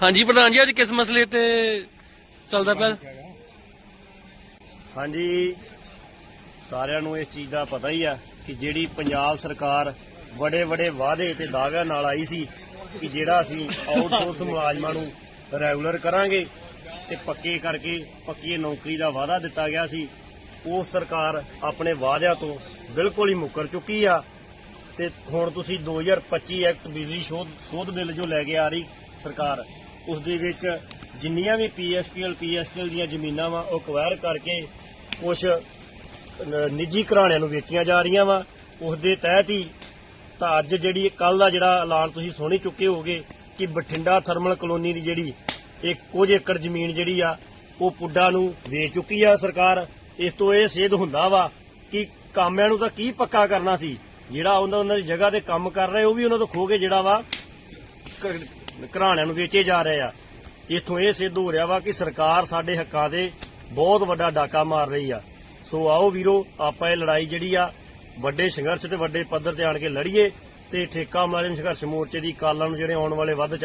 ਹਾਂਜੀ ਪ੍ਰਧਾਨ ਜੀ ਅੱਜ ਕਿਸ ਮਸਲੇ ਤੇ ਚੱਲਦਾ ਪਿਆ? ਹਾਂਜੀ। ਸਾਰਿਆਂ ਨੂੰ ਇਸ ਚੀਜ਼ ਦਾ ਪਤਾ ਹੀ ਆ ਕਿ ਜਿਹੜੀ ਪੰਜਾਬ ਸਰਕਾਰ ਬੜੇ ਬੜੇ ਵਾਅਦੇ ਤੇ ਦਾਅਵਿਆਂ ਨਾਲ ਆਈ ਸੀ ਕਿ ਜਿਹੜਾ ਅਸੀਂ ਆਊਟਸੋਰਸ ਮੁਲਾਜ਼ਮਾਂ ਨੂੰ ਰੈਗੂਲਰ ਕਰਾਂਗੇ ਤੇ ਪੱਕੇ ਕਰਕੇ ਪੱਕੀ ਨੌਕਰੀ ਦਾ ਵਾਅਦਾ ਦਿੱਤਾ ਗਿਆ ਸੀ ਉਹ ਸਰਕਾਰ ਆਪਣੇ ਵਾਅਦਿਆਂ ਤੋਂ ਬਿਲਕੁਲ ਹੀ ਮੁੱਕਰ ਚੁੱਕੀ ਆ। ਤੇ ਹੁਣ ਤੁਸੀਂ 2025 ਐਕਟ ਬਿਜਲੀ ਸ਼ੋਧ, ਸੋਧ ਬਿੱਲ ਜੋ ਲੈ ਕੇ ਆ ਰਹੀ ਸਰਕਾਰ, ਉਸ ਦੇ ਵਿੱਚ ਜਿੰਨੀਆਂ ਵੀ ਪੀਐਸਪੀਐਲ ਪੀਐਸਟੀਐਲ ਦੀਆਂ ਜ਼ਮੀਨਾਂ ਵਾ, ਉਹ ਕਵਾਇਰ ਕਰਕੇ ਕੁਝ ਨਿੱਜੀ ਘਰਾਣਿਆਂ ਨੂੰ ਵੇਚੀਆਂ ਜਾ ਰਹੀਆਂ ਵਾ। ਉਸ ਦੇ ਤਹਿਤ ਹੀ ਤਾਂ ਅੱਜ ਜਿਹੜੀ ਕੱਲ ਦਾ ਜਿਹੜਾ ਐਲਾਨ ਤੁਸੀਂ ਸੁਣੀ ਹੀ ਚੁੱਕੇ ਹੋਗੇ ਕਿ ਬਠਿੰਡਾ ਥਰਮਲ ਕਲੋਨੀ ਦੀ ਜਿਹੜੀ ਇੱਕ ਕੁਝ ਏਕੜ ਜ਼ਮੀਨ ਜਿਹੜੀ ਆ, ਉਹ ਪੁੱਡਾ ਨੂੰ ਵੇਚ ਚੁੱਕੀ ਆ ਸਰਕਾਰ। ਇਸ ਤੋਂ ਇਹ ਸੇਧ ਹੁੰਦਾ ਵਾ ਕਿ ਕਾਮਿਆਂ ਨੂੰ ਤਾਂ ਕੀ ਪੱਕਾ ਕਰਨਾ ਸੀ? ਜਿਹੜਾ ਉਹਨਾਂ ਉਹਨਾਂ ਦੀ ਜਗ੍ਹਾ ਤੇ ਕੰਮ ਕਰ ਰਹੇ, ਉਹ ਵੀ ਉਹਨਾਂ ਤੋਂ ਖੋ ਕੇ ਜਿਹੜਾ ਵਾ ਘਰਾਣਿਆਂ ਨੂੰ ਵੇਚੇ ਜਾ ਰਹੇ ਆ। ਇਥੋਂ ਇਹ ਸਿੱਧ ਹੋ ਰਿਹਾ ਵਾ ਕਿ ਸਰਕਾਰ ਸਾਡੇ ਹੱਕਾਂ ਦੇ ਬਹੁਤ ਵੱਡਾ ਡਾਕਾ ਮਾਰ ਰਹੀ ਆ। ਸੋ ਆਓ ਵੀਰੋ, ਆਪਾਂ ਇਹ ਲੜਾਈ ਜਿਹੜੀ ਆ, ਵੱਡੇ ਸੰਘਰਸ਼ ਤੇ ਵੱਡੇ ਪੱਧਰ ਤੇ ਆਣ ਕੇ ਲੜੀਏ ਤੇ ਠੇਕਾ ਮੁਲਾਜ਼ਮ ਸੰਘਰਸ਼ ਮੋਰਚੇ ਦੀ ਕਾਲਾਂ ਨੂੰ ਜਿਹੜੇ ਆਉਣ ਵਾਲੇ ਵੱਧ ਚੜ